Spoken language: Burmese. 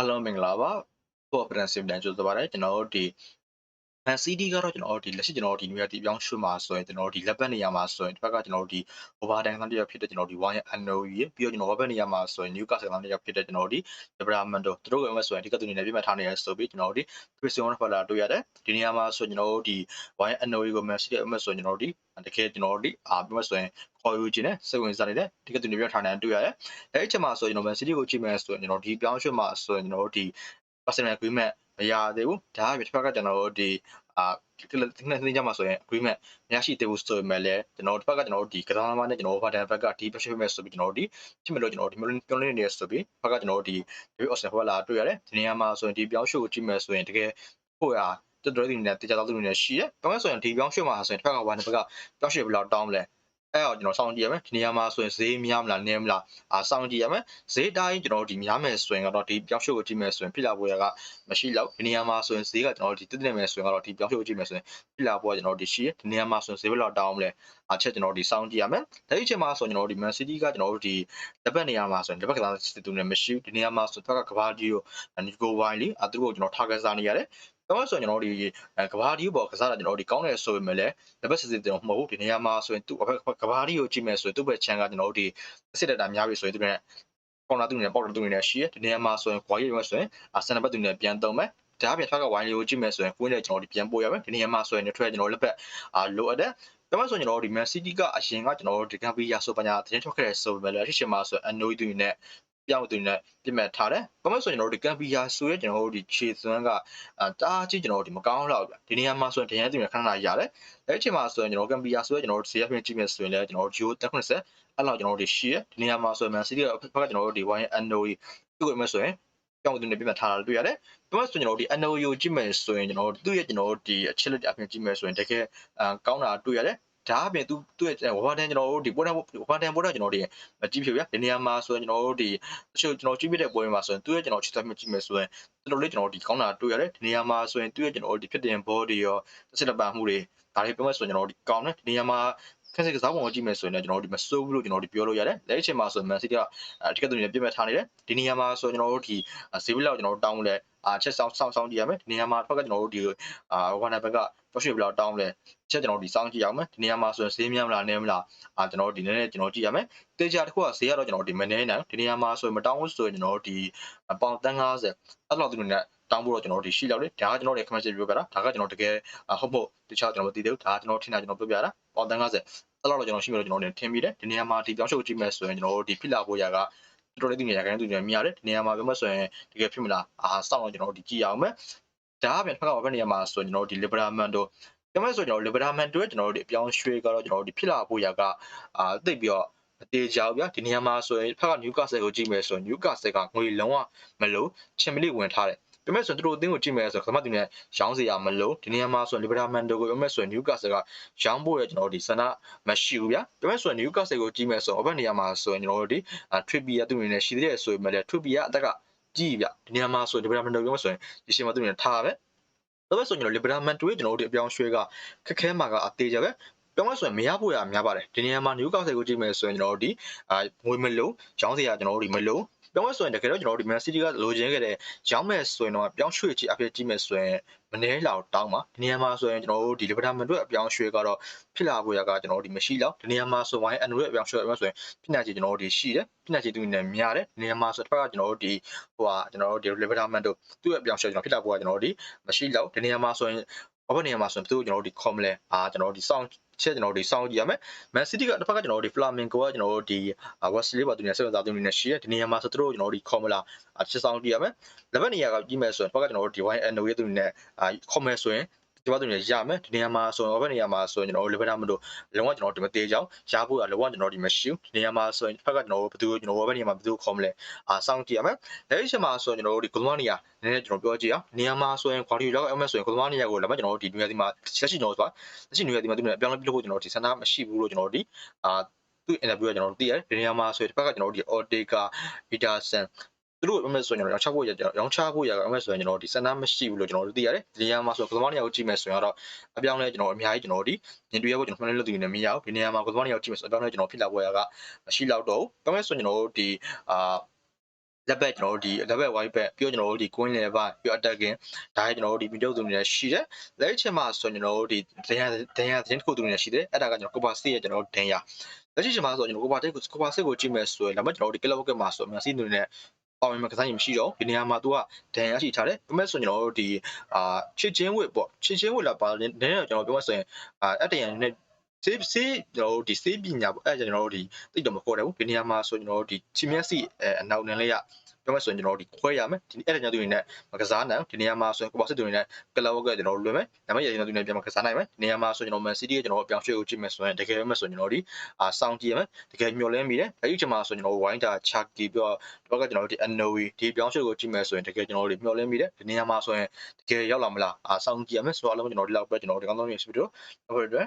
အားလုံးမင်္ဂလာပါပေါ်ပရန်စင်တန်ကျိုးသပါတယ်ကျွန်တော်တို့ဒီ Man City ကတော့ကျွန်တော်တို့ဒီလက်ရှိကျွန်တော်တို့ဒီနေရာဒီပြောင်းရွှေ့မှာဆိုရင်ကျွန်တော်တို့ဒီလက်ပတ်နေရာမှာဆိုရင်တစ်ဖက်ကကျွန်တော်တို့ဒီ overtime ကတည်းကဖြစ်တဲ့ကျွန်တော်တို့ဒီ Wire Annoy ရေပြီးတော့ကျွန်တော် web နေရာမှာဆိုရင် Newcastle ကတည်းကဖြစ်တဲ့ကျွန်တော်တို့ဒီ Development တို့သူတို့ကမှဆိုရင်ဒီကတူနေနဲ့ပြတ်မှတ်ထားနေရဆိုပြီးကျွန်တော်တို့ဒီ Christian Ronaldo တွေ့ရတယ်ဒီနေရာမှာဆိုရင်ကျွန်တော်တို့ဒီ Wire Annoy ကို Man City အမှဆိုရင်ကျွန်တော်တို့ဒီတကယ်ကျွန်တော်တို့ဒီအာပြတ်ဆိုရင်ခေါ်ယူခြင်းနဲ့စိတ်ဝင်စားနေတဲ့ဒီကတူနေပြတ်ထားနေတွေ့ရတယ်အဲ့အချက်မှာဆိုရင်ကျွန်တော် Man City ကိုကြည့်မယ်ဆိုရင်ကျွန်တော်ဒီပြောင်းရွှေ့မှာဆိုရင်ကျွန်တော်တို့ဒီ personal agreement မရသေးဘူးဒါကတစ်ဖက်ကကျွန်တော်တို့ဒီအာဒီနေ့နေ့ညမှာဆိုရင် agreement မရရှိသေးဘူးဆိုပေမဲ့လည်းကျွန်တော်တစ်ဖက်ကကျွန်တော်တို့ဒီကစားသမားနဲ့ကျွန်တော် overtime ဘက်ကဒီ pressure မဲ့ဆိုပြီးကျွန်တော်တို့ဒီဖြစ်မလို့ကျွန်တော်ဒီပြောင်းလဲနေရဆိုပြီးဘက်ကကျွန်တော်တို့ဒီ David Austin ဟောလာတွေ့ရတယ်ဒီနေရာမှာဆိုရင်ဒီပြောင်းရွှေ့ကိုကြည့်မယ်ဆိုရင်တကယ်ဖို့ရတော်တော်လေးနဲ့တရားတော်သူတွေနဲ့ရှိတယ်။ဘာလို့ဆိုရင်ဒီပြောင်းရွှေ့မှာဆိုရင်တစ်ဖက်ကဝိုင်းတစ်ဖက်ကပြောင်းရွှေ့ဘယ်လောက်တောင်းမလဲ အဲ့တော့ကျွန်တော်စောင့်ကြည့်ရမယ်ဒီနေရာမှာဆိုရင်ဈေးများမလားနည်းမလားအာစောင့်ကြည့်ရမယ်ဈေးတိုင်းကျွန်တော်တို့ဒီများမယ်ဆိုရင်ကတော့ဒီပြောင်းရွှေ့ကိုကြည့်မယ်ဆိုရင်ပြလာပေါ်ရကမရှိတော့ဒီနေရာမှာဆိုရင်ဈေးကကျွန်တော်တို့ဒီတက်တက်မယ်ဆိုရင်ကတော့ဒီပြောင်းရွှေ့ကိုကြည့်မယ်ဆိုရင်ပြလာပေါ်ကကျွန်တော်တို့ဒီရှိရဒီနေရာမှာဆိုရင်ဈေးဘယ်လောက်တောင်းမလဲအချက်ကျွန်တော်တို့ဒီစောင့်ကြည့်ရမယ်ဒါဒီချက်မှာဆိုရင်ကျွန်တော်တို့ဒီ Man City ကကျွန်တော်တို့ဒီလက်ပတ်နေရာမှာဆိုရင်လက်ပတ်ကစားစစ်တူနဲ့မရှိဘူးဒီနေရာမှာဆိုတော့ကဘာဒီယိုနီကိုဝိုင်းလီအသူတို့ကိုကျွန်တော်ထားကစားနေရတယ် တော့ဆိုရင်ကျွန်တော်တို့ဒီကဘာဒီဘောကစားတာကျွန်တော်တို့ဒီကောင်းတယ်ဆိုပေမဲ့လည်းလက်ပတ်စစ်စစ်တင်မဟုတ်ဘူးဒီနေရာမှာဆိုရင်သူ့ကဘာဒီကိုကြည့်မယ်ဆိုရင်သူ့ဘက်ချန်ကကျွန်တော်တို့ဒီစစ်တက်တာများပြီဆိုရင်သူနဲ့ကောင်းတာသူနဲ့ပေါက်တာသူနဲ့ရှိရဒီနေရာမှာဆိုရင်ခွာရည်ရွယ်ဆိုရင်ဆန်နံပါတ်သူနဲ့ပြန်သုံးမယ်ဒါအပြင်ထွက်ကဝိုင်းလေးကိုကြည့်မယ်ဆိုရင်ကိုင်းနဲ့ကျွန်တော်ဒီပြန်ပို့ရမယ်ဒီနေရာမှာဆိုရင်ထွက်ကျွန်တော်လက်ဖက်အာလိုအပ်တယ်ဒါမှဆိုရင်ကျွန်တော်တို့ဒီ Man City ကအရင်ကကျွန်တော်တို့ဒီကမ်ပီယာဆိုပညာတင်ထွက်ခဲ့တဲ့ဆိုပေမဲ့လည်းအရှင်မှာဆို Annoy သူနဲ့ ပြောင်းသူနဲ့ပြမဲ့ထားတယ်။ဘာမှဆိုရင်ကျွန်တော်တို့ဒီကမ်ပီယာဆိုရဲကျွန်တော်တို့ဒီခြေစွမ်းကအာတအားကြီးကျွန်တော်တို့ဒီမကောင်းတော့ဗျ။ဒီနေရာမှာဆိုရင်ဒရန်သူနဲ့ခဏခဏရတယ်။အဲ့ဒီအချိန်မှာဆိုရင်ကျွန်တော်ကမ်ပီယာဆိုရဲကျွန်တော်တို့ CF ကြည့်မယ်ဆိုရင်လည်းကျွန်တော်တို့ Gio 190အဲ့လောက်ကျွန်တော်တို့ဒီရှိရ။ဒီနေရာမှာဆိုရင် Man City ကဘက်ကကျွန်တော်တို့ဒီ Wine Annoy သူ့ကိုမဲ့ဆိုရင်ပြောင်းသူနဲ့ပြမဲ့ထားတာတွေ့ရတယ်။ဘာမှဆိုရင်ကျွန်တော်တို့ဒီ Annoy ကိုကြည့်မယ်ဆိုရင်ကျွန်တော်တို့သူ့ရဲ့ကျွန်တော်တို့ဒီအချက်လက်အပြင်ကြည့်မယ်ဆိုရင်တကယ်အာကောင်းတာတွေ့ရတယ်။ ဒါအပြင်သူသူ့ရဲ့ဝါတန်ကျွန်တော်တို့ဒီပေါ်တန်ဝါတန်ပေါ်တော့ကျွန်တော်တို့မကြည့်ဖြစ်ဗျာဒီနေရာမှာဆိုရင်ကျွန်တော်တို့ဒီတချို့ကျွန်တော်ကြည့်ပြတဲ့ပွဲမှာဆိုရင်သူ့ရဲ့ကျွန်တော်ချစ်သက်မှကြည့်မယ်ဆိုရင်တော်တော်လေးကျွန်တော်ဒီကောင်းတာတွေ့ရတယ်ဒီနေရာမှာဆိုရင်သူ့ရဲ့ကျွန်တော်ဒီဖြစ်တဲ့ body ရောတစ်ချက်တစ်ပံမှုတွေဒါတွေပြောမှဆိုရင်ကျွန်တော်ဒီကောင်းတယ်ဒီနေရာမှာခက်စစ်ကစားပုံကိုကြည့်မယ်ဆိုရင်လည်းကျွန်တော်တို့ဒီမစိုးဘူးလို့ကျွန်တော်တို့ပြောလို့ရတယ်။လက်အချိန်မှာဆိုရင် Man City ကအတိကတူနေပြတ်မဲ့ထားနေတယ်။ဒီနေရာမှာဆိုရင်ကျွန်တော်တို့ဒီဈေးဘလောက်ကျွန်တော်တို့တောင်းလဲ အာချက်ဆောင်ဆောင်ဆောင်ကြည့်ရမယ်။ဒီနေရာမှာတစ်ဖက်ကကျွန်တော်တို့ဒီအာဝါနာဘက်ကတော့ရှိဘလောက်တောင်းလဲချက်ကျွန်တော်တို့ဒီစောင့်ကြည့်အောင်မယ်။ဒီနေရာမှာဆိုရင်ဈေးများမလားနည်းမလားအာကျွန်တော်တို့ဒီနည်းနည်းကျွန်တော်ကြည့်ရမယ်။တေချာတစ်ခုကဈေးကတော့ကျွန်တော်တို့ဒီမနေနိုင်ဒီနေရာမှာဆိုရင်မတောင်းဘူးဆိုရင်ကျွန်တော်တို့ဒီပေါင်350အဲ့လောက်သူတို့နဲ့တောင်းဖို့တော့ကျွန်တော်တို့ဒီရှိလောက်လေဒါကကျွန်တော်တို့ commercial ပြောပြတာဒါကကျွန်တော်တကယ်ဟုတ်ဖို့တခြားကျွန်တော်မသိသေးဘူးဒါကကျွန်တော်ထင်တာကျွန်တော်ပြောပြတာပေါင်350အဲ့လောက်တော့ကျွန်တော်ရှိမယ်လို့ကျွန်တော်လည်းထင်မိတယ်ဒီနေရာမှာဒီပြောင်းရှုပ်ကြည့်မယ်ဆိုရင်ကျွန်တော်တို့ဒီဖြစ်လာဖို့ရာက တော်တော်လေးဒီနေရာကနေသူတွေမြင်ရတယ်ဒီနေရာမှာပြောမှဆိုရင်တကယ်ဖြစ်မလားအာစောင့်တော့ကျွန်တော်တို့ဒီကြည့်အောင်မယ်ဒါအပြင်တစ်ခါဘက်နေရာမှာဆိုရင်ကျွန်တော်တို့ဒီ Liberman တို့ပြောမှဆိုကျွန်တော် Liberman တို့ကျွန်တော်တို့ဒီအပြောင်းရွှေ့ကတော့ကျွန်တော်တို့ဒီဖြစ်လာဖို့ရာကအာသိပြီးတော့အသေးကြောက်ဗျာဒီနေရာမှာဆိုရင်ဖက်က Newcastle ကိုကြည့်မယ်ဆိုရင် Newcastle ကငွေလုံးဝမလို့ချန်ပီယံလိဝင်ထားတယ် ပြမဲ့ဆိုသူတို့အသင်းကိုကြည့်မယ်ဆိုတော့ခမတူနဲ့ရောင်းစရာမလိုဒီနေရာမှာဆိုရင် Liverpool ကိုပြမဲ့ဆိုရင် Newcastle ကရောင်းဖို့ရကျွန်တော်တို့ဒီဆန္ဒမရှိဘူးဗျာပြမဲ့ဆိုရင် Newcastle ကိုကြည့်မယ်ဆိုတော့ဘက်နေရာမှာဆိုရင်ကျွန်တော်တို့ဒီ Trippier သူ့အနေနဲ့ရှိသေးတယ်ဆိုပေမဲ့လည်း Trippier အသက်ကကြီးဗျဒီနေရာမှာဆိုရင် Liverpool ကိုပြမဲ့ဆိုရင်ဒီရှင်မသူ့အနေနဲ့ထားပဲဒါပဲဆိုရင်ကျွန်တော် Liverpool တွေကျွန်တော်တို့ဒီအပြောင်းရွှေ့ကခက်ခဲမှာကအသေးကြပဲပြောင်းလဲဆိုရင်မရဖို့ရများပါတယ်ဒီနေရာမှာ Newcastle ကိုကြည့်မယ်ဆိုရင်ကျွန်တော်တို့ဒီအာငွေမလုံးရောင်းစရာကျွန်တော်တို့ဒီမလုံး ပြောင်းလဲဆိုရင်တကယ်တော့ကျွန်တော်တို့ဒီ Man City ကလိုချင်ခဲ့တဲ့ရောင်းမဲ့ဆိုရင်တော့ပြောင်းရွှေ့ချအဖြစ်ကြည့်မယ်ဆိုရင်မနှဲလောက်တောင်းပါဒီနေရာမှာဆိုရင်ကျွန်တော်တို့ဒီ Liverpool တို့အပြောင်းရွှေ့ကတော့ဖြစ်လာဖို့ရကကျွန်တော်တို့ဒီမရှိလောက်ဒီနေရာမှာဆိုရင်အန်နိုရဲ့အပြောင်းရွှေ့အပြောင်းဆိုရင်ဖြစ်နေချေကျွန်တော်တို့ဒီရှိတယ်ဖြစ်နေချေသူနဲ့များတယ်ဒီနေရာမှာဆိုတစ်ခါကျွန်တော်တို့ဒီဟိုဟာကျွန်တော်တို့ဒီ Liverpool တို့သူ့ရဲ့အပြောင်းရွှေ့ကျွန်တော်ဖြစ်လာဖို့ကကျွန်တော်တို့ဒီမရှိလောက်ဒီနေရာမှာဆိုရင်ဘာဖြစ်နေမှာဆိုရင်သူတို့ကျွန်တော်တို့ဒီ com လဲအာကျွန်တော်တို့ဒီ sound ချက်ကျွန်တော်တို့ဒီစောင့်ကြည့်ရမယ်။ Man City ကတစ်ဖက်ကကျွန်တော်တို့ဒီ Flamengo ကကျွန်တော်တို့ဒီ Wesley ပါသူနေဆက်စားသူနေရှိရဒီနေရာမှာဆိုသူတို့ကျွန်တော်တို့ဒီ Comela ချက်ဆောင်ကြည့်ရမယ်။လက်ဘက်နေရာကကြည့်မယ်ဆိုရင်တစ်ဖက်ကကျွန်တော်တို့ဒီ YNO ရဲ့သူနေ Comel ဆိုရင် ဒီဘက်သူနေရမယ်ဒီနေရာမှာဆိုရင်ဘက်နေရာမှာဆိုရင်ကျွန်တော်တို့ level မလို့လုံးဝကျွန်တော်ဒီမသေးကြောင်းရဖို့ကလုံးဝကျွန်တော်ဒီမရှိဘူးဒီနေရာမှာဆိုရင်ဖက်ကကျွန်တော်တို့ဘယ်သူကျွန်တော်ဘက်နေရာမှာဘယ်သူခေါ်မလဲအာစောင့်ကြည့်ရမယ်လက်ရှိမှာဆိုရင်ကျွန်တော်တို့ဒီ global နေရာနည်းနည်းကျွန်တော်ပြောကြည့်အောင်နေရာမှာဆိုရင် quality လောက်အမှဆိုရင် global နေရာကိုလည်းကျွန်တော်တို့ဒီနေရာဒီမှာလက်ရှိကျွန်တော်ဆိုတာလက်ရှိနေရာဒီမှာသူနေအပြောင်းလဲပြလို့ကျွန်တော်ဒီစန္ဒမရှိဘူးလို့ကျွန်တော်ဒီအာသူ interview ကကျွန်တော်တို့သိရတယ်ဒီနေရာမှာဆိုရင်တစ်ဖက်ကကျွန်တော်တို့ဒီ Ortega Peterson သူတို့အမေဆိုရင်ကျွန်တော်ရောင်းချဖို့ရရောင်းချဖို့ရအမေဆိုရင်ကျွန်တော်ဒီစန္ဒမရှိဘူးလို့ကျွန်တော်တို့သိရတယ်ဒီနေရာမှာဆိုကသမားနေရာကိုကြည့်မယ်ဆိုရင်တော့အပြောင်းလဲကျွန်တော်အများကြီးကျွန်တော်ဒီညင်တွေ့ရဖို့ကျွန်တော်မှန်းလို့တည်နေမရဘူးဒီနေရာမှာကသမားနေရာကိုကြည့်မယ်ဆိုအပြောင်းလဲကျွန်တော်ဖြစ်လာဖို့ရကမရှိတော့တော့ဘူးပြောမယ်ဆိုရင်ကျွန်တော်တို့ဒီအာလက်ဘက်ကျွန်တော်တို့ဒီလက်ဘက် white back ပြီးတော့ကျွန်တော်တို့ဒီ queen level ပြီးတော့ attacking ဒါရဲ့ကျွန်တော်တို့ဒီ middle သူနေနဲ့ရှိတယ်လက်ချင်မှာဆိုရင်ကျွန်တော်တို့ဒီဒန်ယာဒန်ယာသတင်းတစ်ခုသူနေနဲ့ရှိတယ်အဲ့ဒါကကျွန်တော် cover 6ရဲ့ကျွန်တော်တို့ဒန်ယာလက်ရှိချင်မှာဆိုကျွန်တော် cover 6ကို cover 6ကိုကြည့်မယ်ဆိုရင်ဒါပေမဲ့ကျွန်တော်တို့ဒီ club work မှာဆိုအများစီးသူနေ နဲ့ပေါ်ဝင်မှာကစားရင်မရှိတော့ဒီနေရာမှာ तू ကဒန်ရရှိထားတယ်ဒါပေမဲ့ဆိုရင်ကျွန်တော်တို့ဒီအာချစ်ချင်းဝစ်ပေါ့ချစ်ချင်းဝစ်လာပါနည်းနည်းကျွန်တော်ပြောမှဆိုရင်အာအတရန်နဲ့စေးစေးကျွန်တော်တို့ဒီစေးပညာပေါ့အဲ့ကျွန်တော်တို့ဒီတိတ်တော့မခေါ်တယ်ဘူးဒီနေရာမှာဆိုကျွန်တော်တို့ဒီချီမျက်စိအဲအနောက်နည်းလေးရ ပြောမှဆိုရင်ကျွန်တော်တို့ဒီခွဲရမယ်ဒီအဲ့ဒါကြောင့်သူတွေနဲ့မကစားနိုင်ဒီနေရာမှာဆိုရင်ကိုပါစစ်သူတွေနဲ့ကလပ်ဝက်ကကျွန်တော်တို့လွယ်မယ်ဒါပေမဲ့ရရင်သူတွေနဲ့ပြန်မကစားနိုင်မယ်ဒီနေရာမှာဆိုကျွန်တော်မန်စီးတီးရဲ့ကျွန်တော်ပြောင်းရွှေ့ကိုကြည့်မယ်ဆိုရင်တကယ်ပဲဆိုရင်ကျွန်တော်ဒီအာစောင့်ကြည့်ရမယ်တကယ်မျောလင်းမိတယ်အဲ့ဒီချိန်မှာဆိုကျွန်တော်ဝိုင်းတာချာကီပြီးတော့တော့ကကျွန်တော်တို့ဒီ Anoe ဒီပြောင်းရွှေ့ကိုကြည့်မယ်ဆိုရင်တကယ်ကျွန်တော်တို့မျောလင်းမိတယ်ဒီနေရာမှာဆိုရင်တကယ်ရောက်လာမလားအာစောင့်ကြည့်ရမယ်ဆိုတော့အလုံးကျွန်တော်ဒီလောက်ပဲကျွန်တော်ဒီကောင်းဆုံးနေပြီဆိုပြီးတော့ဟုတ်တယ်